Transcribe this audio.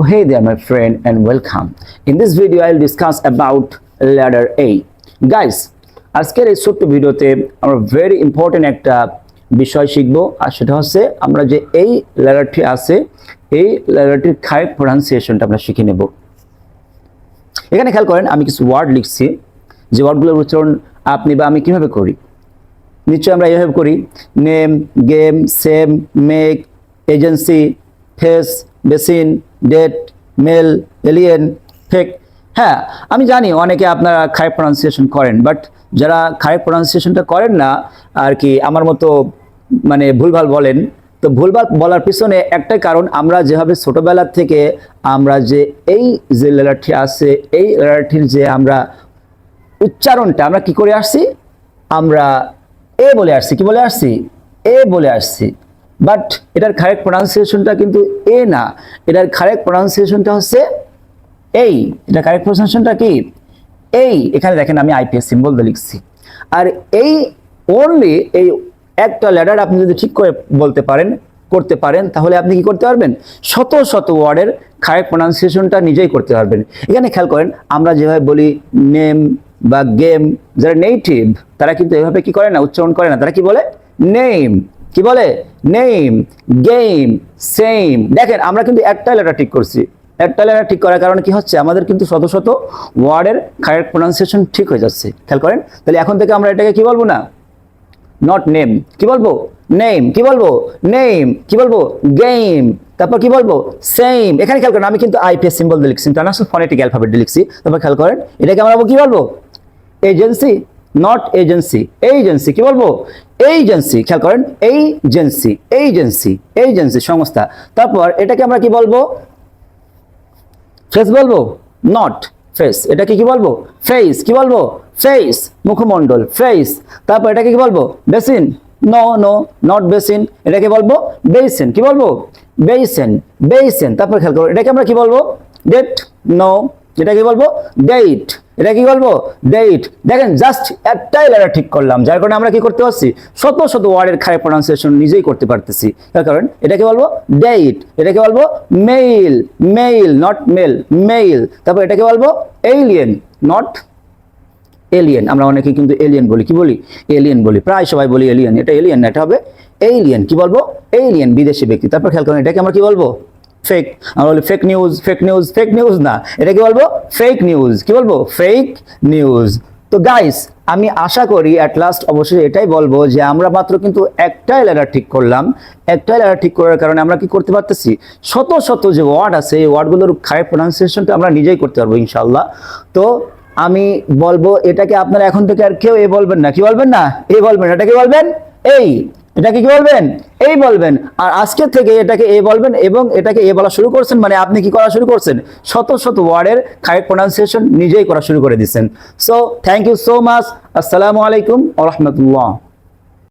Oh, hey there, my friend, and welcome. In this video, I'll discuss about letter A. Guys, আজকের এই ছোট্ট ভিডিওতে আমরা very important একটা বিষয় শিখব আর সেটা হচ্ছে আমরা যে এই লেটারটি আছে এই লেটারটির কারেক্ট প্রনাউন্সিয়েশনটা আমরা শিখে নেব এখানে খেয়াল করেন আমি কিছু ওয়ার্ড লিখছি যে ওয়ার্ডগুলোর উচ্চারণ আপনি বা আমি কীভাবে করি নিশ্চয়ই আমরা এভাবে করি name game same make agency face basin, date, male, alien, fake. হ্যাঁ আমি জানি অনেকে আপনারা খারাপ প্রনাউন্সিয়েশন করেন বাট যারা খারাপ প্রনাউন্সিয়েশনটা করেন না, আর কি আমার মতো মানে ভুলভাল বলেন, তো ভুলভাল বলার পিছনে একটাই কারণ, আমরা যেভাবে ছোটোবেলার থেকে আমরা যে এই যে লেটারটি আছে, এই লেটারটির যে আমরা উচ্চারণটা, আমরা কি করে আসছি? আমরা এ বলে আসছি, কি বলে আসছি? এ বলে আসছি। বাট এটার কারেক্ট প্রনাউন্সিয়েশনটা কিন্তু এ না। এটার কারেক্ট প্রনাউন্সিয়েশনটা হচ্ছে এই এটা কারেক্ট প্রনাউন্সিয়েশনটা কি? এই এখানে দেখেন আমি আইপিএস সিম্বল দিয়ে লিখছি। আর এই অনলি এই একটা লেটার আপনি যদি ঠিক করে বলতে পারেন, করতে পারেন, তাহলে আপনি কি করতে পারবেন? শত শত ওয়ার্ডের কারেক্ট প্রনাউন্সিয়েশনটা নিজেই করতে পারবেন। এখানে খেয়াল করেন, আমরা যেভাবে বলি নেম বা গেম যারা নেটিভ তারা কিন্তু এভাবে কি করে না, উচ্চারণ করে না। তারা কি বলে? নেম কি বলে? নেম গেম সেম দেখেন, আমরা কিন্তু একটা লেটার ঠিক করছি। একটা লেটার ঠিক করার কারণে কি হচ্ছে? আমাদের কিন্তু শত শত ওয়ার্ডের কারেক্ট প্রনাউন্সিয়েশন ঠিক হয়ে যাচ্ছে। খেয়াল করেন? তাহলে এখন থেকে আমরা এটাকে কি বলব না? নট নেম কি বলব? নেম কি বলব? নেম কি বলব? গেম তারপর কি বলব? সেম এখানে খেয়াল করেন, আমি কিন্তু আইপিএস সিম্বল দিয়ে লিখছি না ফনেটিক অ্যালফাবেট দিয়ে লিখছি। তারপর খেয়াল করেন, এটাকে আমরা কি বলব? এজেন্সি নট এজেন্সি এজেন্সি কি বলব? এজেন্সি খেয়াল করেন এজেন্সি এজেন্সি এজেন্সি সংস্থা। তারপর এটাকে আমরা কি বলব? ফেস বলব? নট ফেস এটাকে কি বলব? ফেস কি বলব? ফেস মুখমণ্ডল। ফেস তারপর এটাকে কি বলব? Basin no no not basin এটাকে বলব? বেসিন কি বলব? বেসিন বেসিন তারপর খেয়াল করো, এটাকে আমরা কি বলব? ডেট নো এটা কি বলব? ডেইট এটা কি বলব? ডেট দেখেন জাস্ট একটাই লেটার ঠিক করলাম, যার কারণে আমরা কি করতে পারছি? শত শত ওয়ার্ডের খারাপ প্রনাউন্সিয়েশন নিজেই করতে পারতেছি। তার কারণ এটাকে বলব? ডেট এটাকে বলব? Mail mail not male mail তারপর এটাকে বলব? এলিয়েন নট এলিয়েন আমরা অনেকে কিন্তু এলিয়েন বলি। কি বলি? এলিয়েন বলি। প্রায় সবাই বলি এলিয়েন এটা এলিয়েন এটা হবে এলিয়েন কি বলব? এলিয়েন বিদেশি ব্যক্তি। তারপর খেয়াল করেন, এটাকে আমরা কি বলব? ফেক আমরা বলি fake news fake news fake news না। এটা কি বলব? ফেক নিউজ কি বলব? ফেক নিউজ তো গাইস আমি আশা করি অ্যাট লাস্ট অবশ্যই এটাই বলব যে আমরা মাত্র কিন্তু একটাই লেটার ঠিক করলাম। একটাই লেটার ঠিক করার কারণে আমরা কি করতে পারতেছি? শত শত যে ওয়ার্ড আছে, এই ওয়ার্ডগুলোর খারাপ প্রনাউন্সিয়েশনটা আমরা নিজেই করতে পারব ইনশাল্লাহ তো আমি বলব, এটাকে আপনারা এখন থেকে আর কেউ এ বলবেন না। কি বলবেন না? এ বলবেন। এটাকে বলবেন? এই এটাকে কি বলবেন? এই বলবেন। আর আজকে থেকে এটাকে এ বলবেন এবং এটাকে এ বলা শুরু করছেন মানে আপনি কি করা শুরু করছেন? শত শত ওয়ার্ডের কারেক্ট প্রোনাউন্সিয়েশন নিজেই করা শুরু করে দিচ্ছেন। So thank you so much আসসালামু আলাইকুম আ রহমতুল্লাহ।